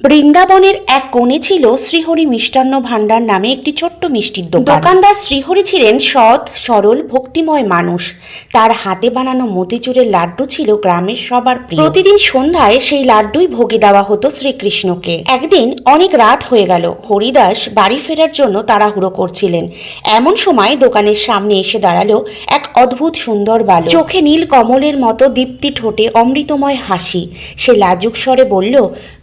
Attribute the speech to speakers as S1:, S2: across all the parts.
S1: বৃন্দাবনের এক কোণে ছিল শ্রীহরি মিষ্টান্ন ভাণ্ডার নামে একটি ছোট্ট মিষ্টির দোকান। দোকানদার শ্রীহরি ছিলেন সৎ, সরল, ভক্তিময় মানুষ। তার হাতে বানানো মতিচুরের লাড্ডু ছিল গ্রামের সবার প্রতিদিন সন্ধ্যায় সেই লাড্ডুই ভোগে দেওয়া হতো শ্রীকৃষ্ণকে। একদিন অনেক রাত হয়ে গেল। হরিদাস বাড়ি ফেরার জন্য তাড়াহুড়ো করছিলেন। এমন সময় দোকানের সামনে এসে দাঁড়াল এক অদ্ভুত সুন্দর বালক। চোখে নীল কমলের মতো দীপ্তি ঠোঁটে অমৃতময় হাসি। সে লাজুক স্বরে বলল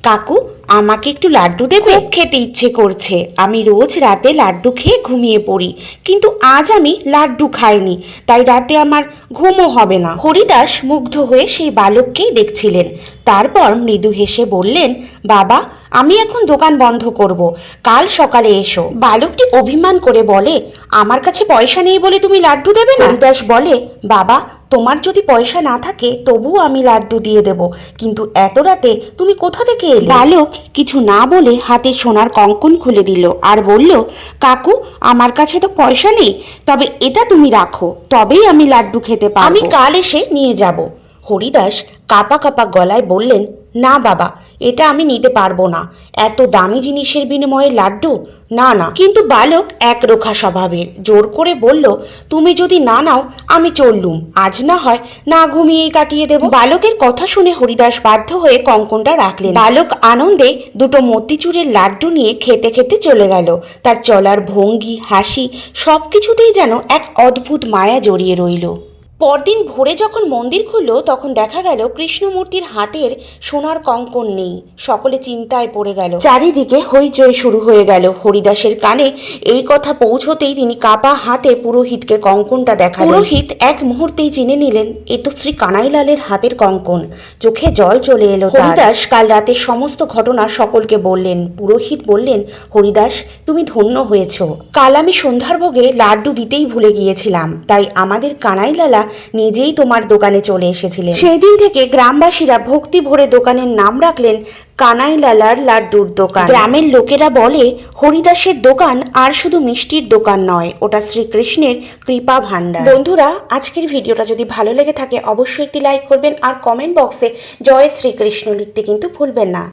S1: কাকু আমাকে একটু লাড্ডু দেবে? খুব খেতে ইচ্ছে করছে। আমি রোজ রাতে লাড্ডু খেয়ে ঘুমিয়ে পড়ি। কিন্তু আজ আমি লাড্ডু খাইনি তাই রাতে আমার ঘুমও হবে না। হরিদাস মুগ্ধ হয়ে সেই বালককেই দেখছিলেন। তারপর মৃদু হেসে বললেন বাবা আমি এখন দোকান বন্ধ করব। কাল সকালে এসো। বালকটি অভিমান করে বলে আমার কাছে পয়সা নেই বলে তুমি লাড্ডু দেবে না? হরিদাস বলে বাবা তোমার যদি পয়সা না থাকে তবুও আমি লাড্ডু দিয়ে দেব। কিন্তু এত রাতে তুমি কোথা থেকে এলে? বালক কিছু না বলে হাতে সোনার কঙ্কন খুলে দিল আর বলল কাকু আমার কাছে তো পয়সা নেই তবে এটা তুমি রাখো তবেই আমি লাড্ডু খেতে পারব। আমি কাল এসে নিয়ে যাব। হরিদাস কাপা কাপা গলায় বললেন না বাবা, এটা আমি নিতে পারব না। এত দামি জিনিসের বিনিময়ে লাড্ডু? না না। কিন্তু বালক একরোখা স্বভাবের। জোর করে বলল, তুমি যদি না নাও, আমি চললুম। আজ না হয় না ঘুমিয়েই কাটিয়ে দেব। বালকের কথা শুনে হরিদাস বাধ্য হয়ে কঙ্কনটা রাখলেন। বালক আনন্দে দুটো মতিচুরের লাড্ডু নিয়ে খেতে খেতে চলে গেল। তার চলার ভঙ্গি, হাসি সব কিছুতেই যেন এক অদ্ভুত মায়া জড়িয়ে রইল। পরদিন ভোরে যখন মন্দির খুলল, তখন দেখা গেল কৃষ্ণমূর্তির হাতের সোনার কঙ্কন নেই। সকলে চিন্তায় পড়ে গেল। চারিদিকে হইচই শুরু হয়ে গেল। হরিদাসের কানে এই কথা পৌঁছতেই তিনি কাপা হাতে পুরোহিতকে কঙ্কনটা দেখা পুরোহিত এক মুহূর্তেই চিনে নিলেন, এ তো শ্রী কানাইলালের হাতের কঙ্কন। চোখে জল চলে এলো। হরিদাস কাল রাতের সমস্ত ঘটনা সকলকে বললেন। পুরোহিত বললেন, হরিদাস, তুমি ধন্য হয়েছ। কাল আমি সন্ধ্যার ভোগে লাড্ডু দিতেই ভুলে গিয়েছিলাম। তাই আমাদের কানাইলালা নিজেই তোমার দোকানে চলে এসেছিলেন। সেই দিন থেকে গ্রামবাসীরা ভক্তি ভরে দোকানের নাম রাখলেন কানাইলালার লাড্ডুর দোকান। গ্রামের লোকেরা বলে হরিদাসের দোকান আর শুধু মিষ্টির দোকান নয় ওটা শ্রীকৃষ্ণের কৃপা ভাণ্ডার। বন্ধুরা আজকের ভিডিওটা যদি ভালো লেগে থাকে অবশ্যই একটি লাইক করবেন আর কমেন্ট বক্সে জয় শ্রীকৃষ্ণ লিখতে কিন্তু ভুলবেন না।